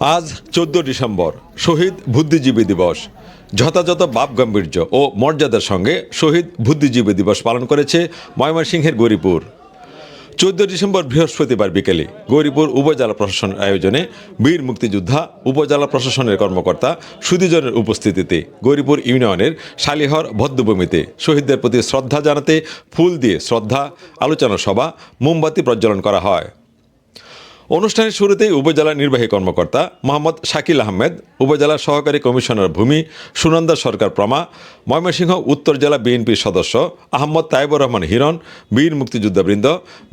আজ চোদ্দ ডিসেম্বর, শহীদ বুদ্ধিজীবী দিবস। যথাযথ বাপ গাম্ভীর্য ও মর্যাদার সঙ্গে শহীদ বুদ্ধিজীবী দিবস পালন করেছে ময়মনসিংহের গৌরীপুর। চোদ্দ ডিসেম্বর বৃহস্পতিবার বিকেলে গৌরীপুর উপজেলা প্রশাসনের আয়োজনে বীর মুক্তিযোদ্ধা, উপজেলা প্রশাসনের কর্মকর্তা সুদীজনের উপস্থিতিতে গৌরীপুর ইউনিয়নের শালিহর ভদ্রভূমিতে শহীদদের প্রতি শ্রদ্ধা জানাতে ফুল দিয়ে শ্রদ্ধা, আলোচনা সভা, মোমবাতি প্রজ্বলন করা হয়। অনুষ্ঠানের শুরুতেই উপজেলা নির্বাহী কর্মকর্তা মোহাম্মদ শাকিল আহমেদ, উপজেলা সহকারী কমিশনার ভূমি সুনন্দা সরকার প্রমা, ময়মনসিংহ উত্তর জেলা বিএনপির সদস্য আহমদ তাইবুর রহমান হিরণ, বীর মুক্তিযোদ্ধাবৃন্দ,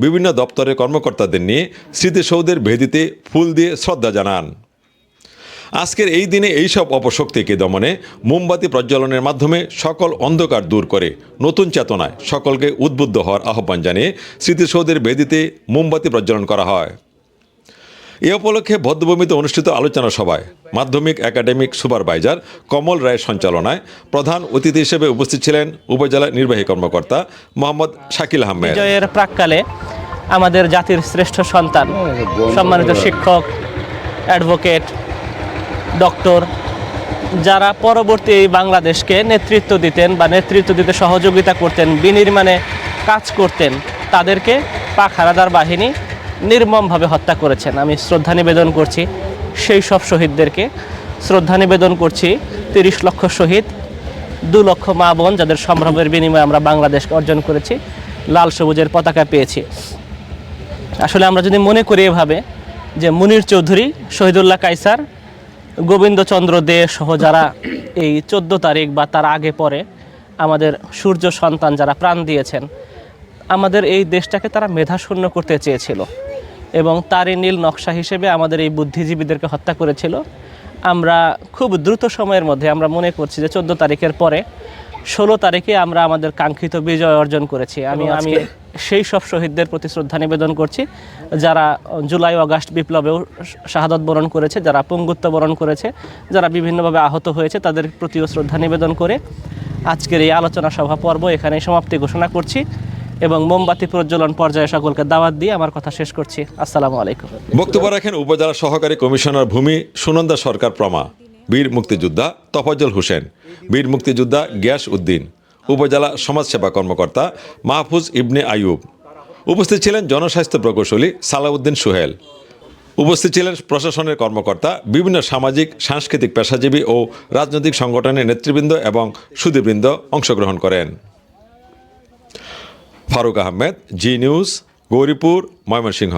বিভিন্ন দপ্তরের কর্মকর্তাদের নিয়ে স্মৃতিসৌধের ভেদিতে ফুল দিয়ে শ্রদ্ধা জানান। আজকের এই দিনে এইসব অপশক্তিকে দমনে মোমবাতি প্রজ্বলনের মাধ্যমে সকল অন্ধকার দূর করে নতুন চেতনায় সকলকে উদ্বুদ্ধ হওয়ার আহ্বান জানিয়ে স্মৃতিসৌধের বেদিতে মোমবাতি প্রজ্বলন করা হয়। এ উপলক্ষে ভদ্রভূমিতে অনুষ্ঠিত আলোচনা সভায় মাধ্যমিক একাডেমিক সুপারভাইজার কমল রায়ের সঞ্চালনায় প্রধান অতিথি হিসেবে উপস্থিত ছিলেন উপজেলা নির্বাহী কর্মকর্তা মোহাম্মদ শাকিল আহমেদ। বিজয়ের প্রাককালে আমাদের জাতির শ্রেষ্ঠ সন্তান, সম্মানিত শিক্ষক, অ্যাডভোকেট, ডক্টর, যারা পরবর্তী এই বাংলাদেশকে নেতৃত্ব দিতেন বা নেতৃত্ব দিতে সহযোগিতা করতেন, বিনির্মাণে কাজ করতেন, তাদেরকে পাক হানাদার বাহিনী নির্মমভাবে হত্যা করেছেন। আমি শ্রদ্ধা নিবেদন করছি সেই সব শহীদদেরকে। শ্রদ্ধা নিবেদন করছি তিরিশ লক্ষ শহীদ, দু লক্ষ মা বোন যাদের সম্ভ্রমের বিনিময়ে আমরা বাংলাদেশকে অর্জন করেছি, লাল সবুজের পতাকা পেয়েছি। আসলে আমরা যদি মনে করি এভাবে যে মুনির চৌধুরী, শহীদুল্লাহ কাইসার গোবিন্দচন্দ্র দে সহ যারা এই চোদ্দ তারিখ বা তার আগে পরে আমাদের সূর্য সন্তান যারা প্রাণ দিয়েছেন, আমাদের এই দেশটাকে তারা মেধাশূন্য করতে চেয়েছিল। এবং তারই নীল নকশা হিসেবে আমাদের এই বুদ্ধিজীবীদেরকে হত্যা করেছিল। আমরা খুব দ্রুত সময়ের মধ্যে আমরা মনে করছি যে চোদ্দ তারিখের পরে ষোলো তারিখে আমরা আমাদের কাঙ্ক্ষিত বিজয় অর্জন করেছি। আমি আমি সেই সব শহীদদের প্রতি শ্রদ্ধা নিবেদন করছি যারা জুলাই অগাস্ট বিপ্লবেও শাহাদত বরণ করেছে যারা পঙ্গুত্ব বরণ করেছে যারা বিভিন্নভাবে আহত হয়েছে তাদের প্রতিও শ্রদ্ধা নিবেদন করে আজকের এই আলোচনা সভা পর্ব এখানে সমাপ্তি ঘোষণা করছি। এবং মোমবাতি প্রজ্বলন পর্যায়ে সকলকে দাওয়াত দিয়ে আমার কথা শেষ করছি। আসসালামু আলাইকুম। বক্তব্য রাখেন উপজেলা সহকারী কমিশনার ভূমি সুনন্দা সরকার প্রমা, বীর মুক্তিযোদ্ধা তফাজ্জল হোসেন, বীর মুক্তিযোদ্ধা গ্যাস উদ্দিন, উপজেলা সমাজসেবা কর্মকর্তা মাহফুজ ইবনে আইয়ুব। উপস্থিত ছিলেন জনস্বাস্থ্য প্রকৌশলী সালাউদ্দিন সুহেল। উপস্থিত ছিলেন প্রশাসনের কর্মকর্তা, বিভিন্ন সামাজিক, সাংস্কৃতিক পেশাজীবী ও রাজনৈতিক সংগঠনের নেতৃবৃন্দ এবং সুদীবৃন্দ অংশগ্রহণ করেন। ফারুক আহমেদ জি নিউজ গৌরীপুর ময়মনসিংহ